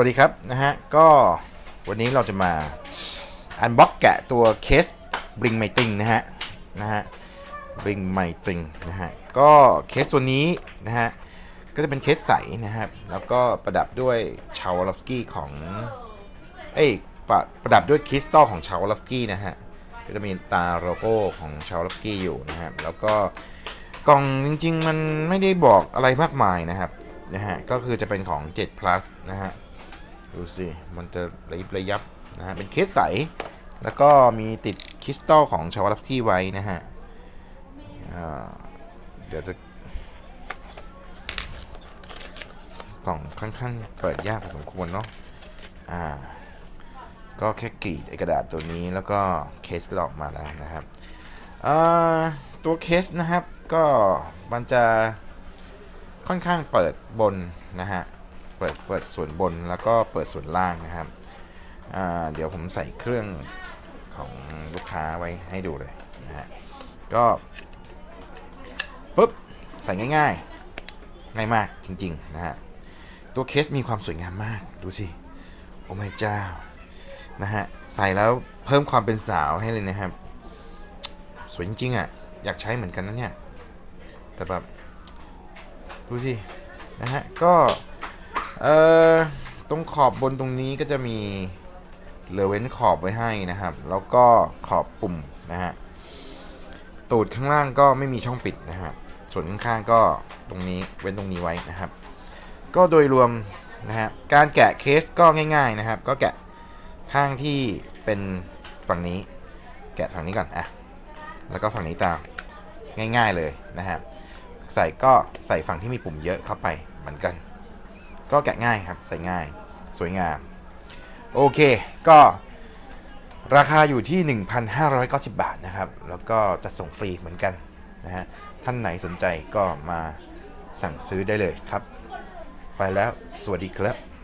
วัสดีครับนะฮะก็วันนี้เราจะมาอันบ็อกแกะตัวเคส Bring My Thing นะฮะนะฮะ Bring My Thing นะฮะก็เคสตัวนี้นะฮะก็จะเป็นเคสใสนะครับแล้วก็ประดับด้วยชาวลอฟสกี้ของเอ้ยประประดับด้วยคริสตัลของชาวลอฟสกี้นะฮะก็จะมีตาโลโก้ของชาวลอฟสกี้อยู่นะครับแล้วก็กล่องจริง ๆ มันไม่ได้บอกอะไรมากมายนะครับนะฮะก็คือจะเป็นของ7 plus นะฮะ ดูสิมันจะระยิบระยับนะฮะเป็นเคสใส แล้วก็มีติดคริสตัลของชาวลัฟกี้ไว้นะฮะเดี๋ยวจะกล่องค่อนข้างเปิดยากพอสมควรเนาะอ่าก็แค่กรีดกระดาษตัวนี้แล้วก็เคสก็ออกมาแล้วนะครับอ่าตัวเคสนะครับก็มันจะค่อนข้างเปิดบนนะฮะ เปิดเปิดส่วนบนแล้วก็เปิดส่วนล่างนะครับเดี๋ยวผมใส่เครื่องของลูกค้าไว้ให้ดูเลยนะฮะก็ปุ๊บใส่ง่ายๆง่ายมากจริงๆนะฮะตัวเคสมีความสวยงามมากดูสิโอ้ไม่เจ้านะฮะใส่แล้วเพิ่มความเป็นสาวให้เลยนะครับ สวยจริงๆอะอยากใช้เหมือนกันนะเนี่ยแต่แบบดูสินะฮะก็ เอ่อตรงขอบบนตรงนี้ก็จะมีเหลือเว้นขอบไว้ให้นะครับ แล้วก็ขอบปุ่มนะฮะตูดข้างล่างก็ไม่มีช่องปิดนะฮะส่วนข้างๆก็ตรงนี้เว้นตรงนี้ไว้นะครับ ก็โดยรวมนะฮะการแกะเคสก็ง่าย ๆนะครับ ก็แกะข้างที่เป็นฝั่งนี้ แกะฝั่งนี้ก่อนอะแล้วก็ฝั่งนี้ตามง่าย ๆเลยนะครับใส่ก็ใส่ฝั่งที่มีปุ่มเยอะเข้าไปเหมือนกัน ก็แกะง่ายครับ ใส่ง่าย สวยงาม โอเค ก็ราคาอยู่ที่ 1,590 บาทนะครับ แล้วก็จะส่งฟรีเหมือนกันนะฮะ ท่านไหนสนใจก็มาสั่งซื้อได้เลยครับ ไปแล้ว สวัสดีครับ